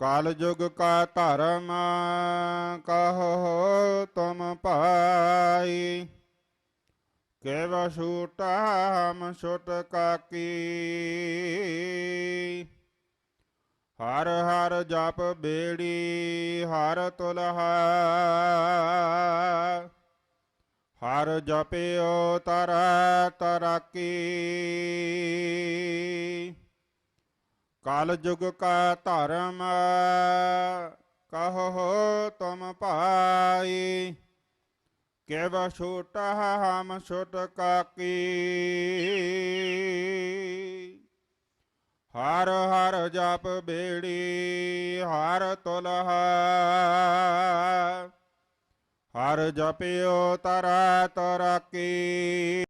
ਕਾਲ ਜੁਗ ਕਾ ਧਰਮ ਕਹੋ ਤੁਮ ਪਾਈ। ਕੇਵ ਛੂਟਾ ਹਮ ਛੁਟ ਕਾਕੀ ਹਰ ਹਰ ਜਪ ਬੇੜੀ, ਹਰ ਤੁਲਹਾ। ਹਰ ਜਪਿਓ ਤਰ ਤਰਾਕੀ। ਕਾਲ ਜੁਗ ਕਾ ਧਰਮ ਕਹੋ ਤੁਮ ਭਾਈ, ਕਿਵ ਛੋਟ ਹਮ ਛੁਟ ਕਾਕੀ। ਹਰ ਹਰ ਜਪ ਬੇੜੀ, ਹਰ ਤੁਲਹਾ ਹਰ ਜਪਿਓ ਤਰਾ ਤਰਾਕੀ।